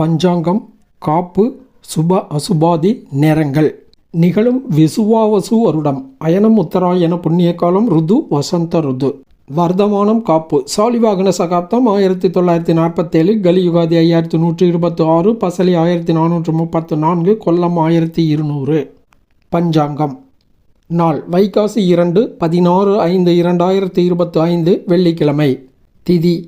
பஞ்சாங்கம் காப்பு சுப அசுபாதி நேரங்கள். நிகழும் விசுவாவசு வருடம் அயனம் உத்தராயண புண்ணிய காலம் ருது வசந்த ருது. வர்த்தமானம் காப்பு. சாலிவாகன சகாப்தம் ஆயிரத்தி தொள்ளாயிரத்தி நாற்பத்தேழு கலியுகாதி ஐயாயிரத்தி நூற்றி இருபத்தி ஆறு பசலி ஆயிரத்தி நானூற்று முப்பத்து நான்கு கொல்லம் ஆயிரத்தி இருநூறு. பஞ்சாங்கம். நாள். வைகாசி இரண்டு பதினாறு ஐந்து இரண்டாயிரத்தி இருபத்தி ஐந்து வெள்ளிக்கிழமை. திதி.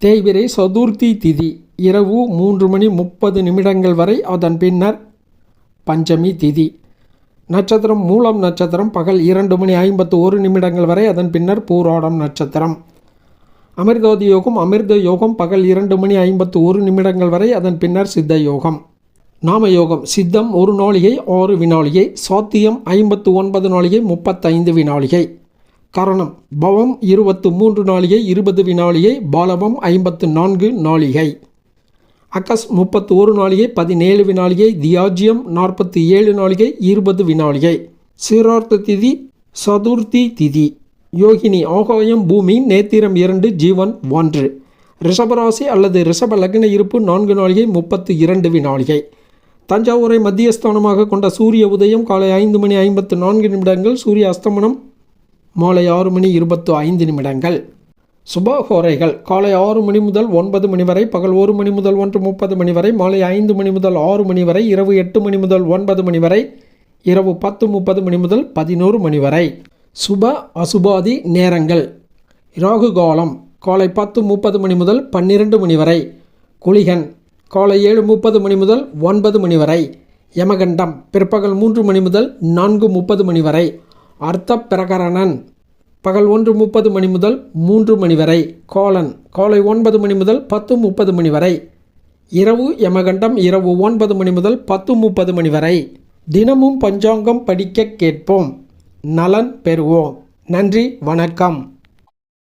தேய்விரை சதுர்த்தி திதி. இரவு மூன்று மணி முப்பது நிமிடங்கள் வரை அதன் பின்னர் பஞ்சமி திதி. நட்சத்திரம் மூலம் நட்சத்திரம் பகல் இரண்டு மணி ஐம்பத்து ஒரு நிமிடங்கள் வரை அதன் பின்னர் பூராடம் நட்சத்திரம். அமிர்தோதி யோகம் அமிர்த யோகம் பகல் இரண்டு மணி ஐம்பத்து ஒரு நிமிடங்கள் வரை அதன் பின்னர் சித்த யோகம். நாம யோகம் சித்தம் ஒரு நாளிகை ஆறு வினாளிகை சாத்தியம் ஐம்பத்து ஒன்பது நாளிகை முப்பத்தைந்து வினாளிகை கரணம் பவம் இருபத்து மூன்று நாளிகை இருபது வினாளிகை பாலவம் ஐம்பத்து நான்கு நாளிகை. அகஸ் முப்பத்து ஒரு நாளிகை பதினேழு வினாளிகை தியாஜ்யம் நாற்பத்தி ஏழு நாளிகை இருபது வினாளிகை சீரார்த்த திதி சதுர்த்தி திதி. யோகினி ஆகாயம் பூமி நேத்திரம் இரண்டு ஜீவன் ஒன்று. ரிஷபராசி அல்லது ரிஷப லக்ன இருப்பு நான்கு நாளிகை முப்பத்து இரண்டு வினாளிகை தஞ்சாவூரை மத்தியஸ்தானமாக கொண்ட சூரிய உதயம் காலை ஐந்து மணி ஐம்பத்து நான்கு நிமிடங்கள் சூரிய அஸ்தமனம் மாலை ஆறு மணி இருபத்து ஐந்து நிமிடங்கள். சுபஹோரைகள். காலை ஆறு மணி முதல் ஒன்பது மணி வரை பகல் ஒரு மணி முதல் ஒன்று முப்பது மணி வரை மாலை ஐந்து மணி முதல் ஆறு மணி வரை இரவு எட்டு மணி முதல் ஒன்பது மணி வரை இரவு பத்து முப்பது மணி முதல் பதினோரு மணி வரை. சுப அசுபாதி நேரங்கள். ராகு காலம் காலை பத்து முப்பது மணி முதல் பன்னிரண்டு மணி வரை. குளிகன் காலை ஏழு முப்பது மணி முதல் ஒன்பது மணி வரை. யமகண்டம் பிற்பகல் மூன்று மணி முதல் நான்கு முப்பது மணி வரை. அர்த்த பிரகரணன் பகல் ஒன்று முப்பது மணி முதல் மூன்று மணி வரை. கோலன் காலை ஒன்பது மணி முதல் பத்து முப்பது மணி வரை. இரவு யமகண்டம் இரவு ஒன்பது மணி முதல் பத்து முப்பது மணி வரை. தினமும் பஞ்சாங்கம் படிக்க கேட்போம். நலன் பெறுவோம். நன்றி வணக்கம்.